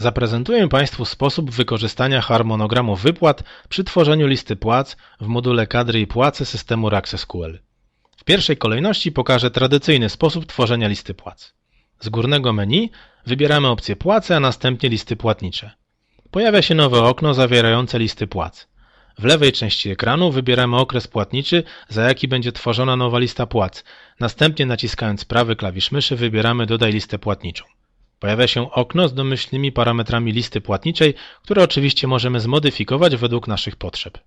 Zaprezentuję Państwu sposób wykorzystania harmonogramu wypłat przy tworzeniu listy płac w module kadry i płace systemu RAX-SQL. W pierwszej kolejności pokażę tradycyjny sposób tworzenia listy płac. Z górnego menu wybieramy opcję płace, a następnie listy płatnicze. Pojawia się nowe okno zawierające listy płac. W lewej części ekranu wybieramy okres płatniczy, za jaki będzie tworzona nowa lista płac. Następnie naciskając prawy klawisz myszy wybieramy Dodaj listę płatniczą. Pojawia się okno z domyślnymi parametrami listy płatniczej, które oczywiście możemy zmodyfikować według naszych potrzeb.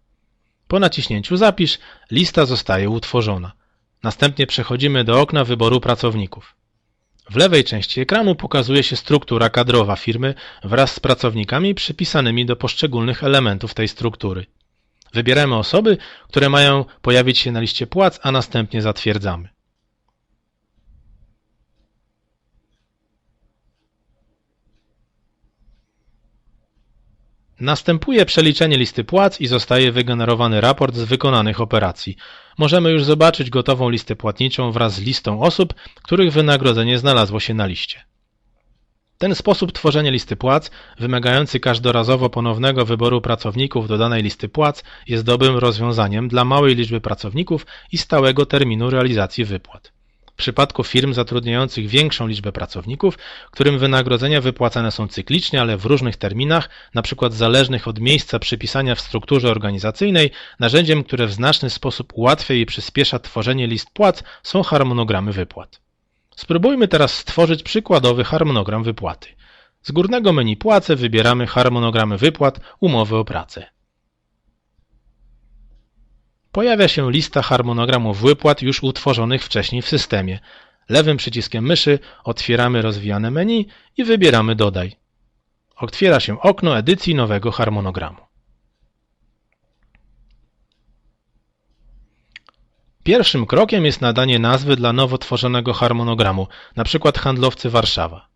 Po naciśnięciu Zapisz lista zostaje utworzona. Następnie przechodzimy do okna wyboru pracowników. W lewej części ekranu pokazuje się struktura kadrowa firmy wraz z pracownikami przypisanymi do poszczególnych elementów tej struktury. Wybieramy osoby, które mają pojawić się na liście płac, a następnie zatwierdzamy. Następuje przeliczenie listy płac i zostaje wygenerowany raport z wykonanych operacji. Możemy już zobaczyć gotową listę płatniczą wraz z listą osób, których wynagrodzenie znalazło się na liście. Ten sposób tworzenia listy płac, wymagający każdorazowo ponownego wyboru pracowników do danej listy płac, jest dobrym rozwiązaniem dla małej liczby pracowników i stałego terminu realizacji wypłat. W przypadku firm zatrudniających większą liczbę pracowników, którym wynagrodzenia wypłacane są cyklicznie, ale w różnych terminach, np. zależnych od miejsca przypisania w strukturze organizacyjnej, narzędziem, które w znaczny sposób ułatwia i przyspiesza tworzenie list płac, są harmonogramy wypłat. Spróbujmy teraz stworzyć przykładowy harmonogram wypłaty. Z górnego menu Płace wybieramy harmonogramy wypłat, umowy o pracę. Pojawia się lista harmonogramów wypłat już utworzonych wcześniej w systemie. Lewym przyciskiem myszy otwieramy rozwijane menu i wybieramy Dodaj. Otwiera się okno edycji nowego harmonogramu. Pierwszym krokiem jest nadanie nazwy dla nowo tworzonego harmonogramu, np. Handlowcy Warszawa.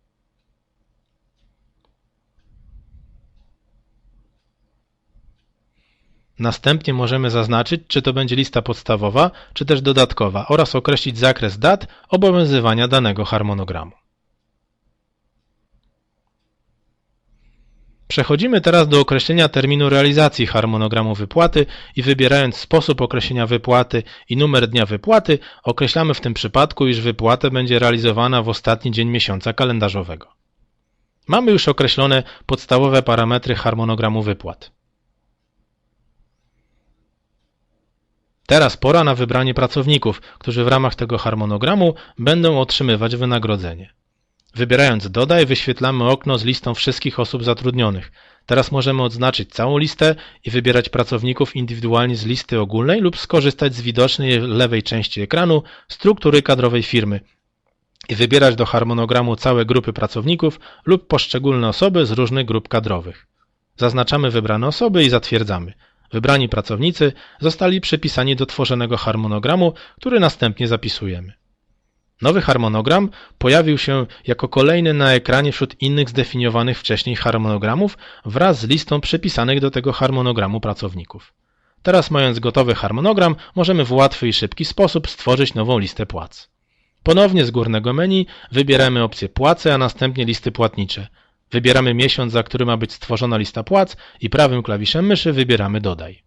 Następnie możemy zaznaczyć, czy to będzie lista podstawowa, czy też dodatkowa oraz określić zakres dat obowiązywania danego harmonogramu. Przechodzimy teraz do określenia terminu realizacji harmonogramu wypłaty i wybierając sposób określenia wypłaty i numer dnia wypłaty, określamy w tym przypadku, iż wypłata będzie realizowana w ostatni dzień miesiąca kalendarzowego. Mamy już określone podstawowe parametry harmonogramu wypłat. Teraz pora na wybranie pracowników, którzy w ramach tego harmonogramu będą otrzymywać wynagrodzenie. Wybierając Dodaj wyświetlamy okno z listą wszystkich osób zatrudnionych. Teraz możemy odznaczyć całą listę i wybierać pracowników indywidualnie z listy ogólnej lub skorzystać z widocznej lewej części ekranu struktury kadrowej firmy i wybierać do harmonogramu całe grupy pracowników lub poszczególne osoby z różnych grup kadrowych. Zaznaczamy wybrane osoby i zatwierdzamy. Wybrani pracownicy zostali przypisani do tworzonego harmonogramu, który następnie zapisujemy. Nowy harmonogram pojawił się jako kolejny na ekranie wśród innych zdefiniowanych wcześniej harmonogramów wraz z listą przypisanych do tego harmonogramu pracowników. Teraz mając gotowy harmonogram możemy w łatwy i szybki sposób stworzyć nową listę płac. Ponownie z górnego menu wybieramy opcję płace, a następnie listy płatnicze. Wybieramy miesiąc, za który ma być stworzona lista płac i prawym klawiszem myszy wybieramy dodaj.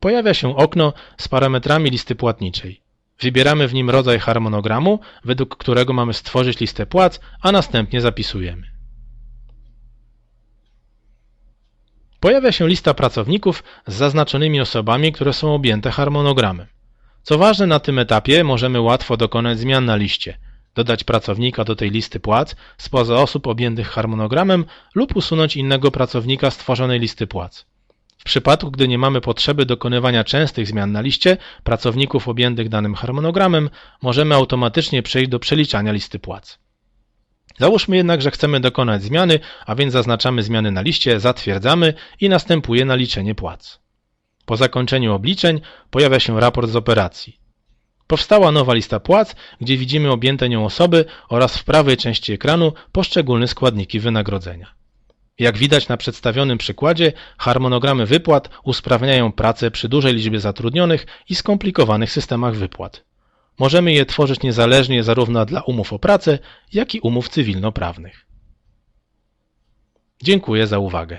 Pojawia się okno z parametrami listy płatniczej. Wybieramy w nim rodzaj harmonogramu, według którego mamy stworzyć listę płac, a następnie zapisujemy. Pojawia się lista pracowników z zaznaczonymi osobami, które są objęte harmonogramem. Co ważne, na tym etapie możemy łatwo dokonać zmian na liście, dodać pracownika do tej listy płac spoza osób objętych harmonogramem lub usunąć innego pracownika z tworzonej listy płac. W przypadku, gdy nie mamy potrzeby dokonywania częstych zmian na liście pracowników objętych danym harmonogramem, możemy automatycznie przejść do przeliczania listy płac. Załóżmy jednak, że chcemy dokonać zmiany, a więc zaznaczamy zmiany na liście, zatwierdzamy i następuje naliczenie płac. Po zakończeniu obliczeń pojawia się raport z operacji. Powstała nowa lista płac, gdzie widzimy objęte nią osoby oraz w prawej części ekranu poszczególne składniki wynagrodzenia. Jak widać na przedstawionym przykładzie, harmonogramy wypłat usprawniają pracę przy dużej liczbie zatrudnionych i skomplikowanych systemach wypłat. Możemy je tworzyć niezależnie zarówno dla umów o pracę, jak i umów cywilnoprawnych. Dziękuję za uwagę.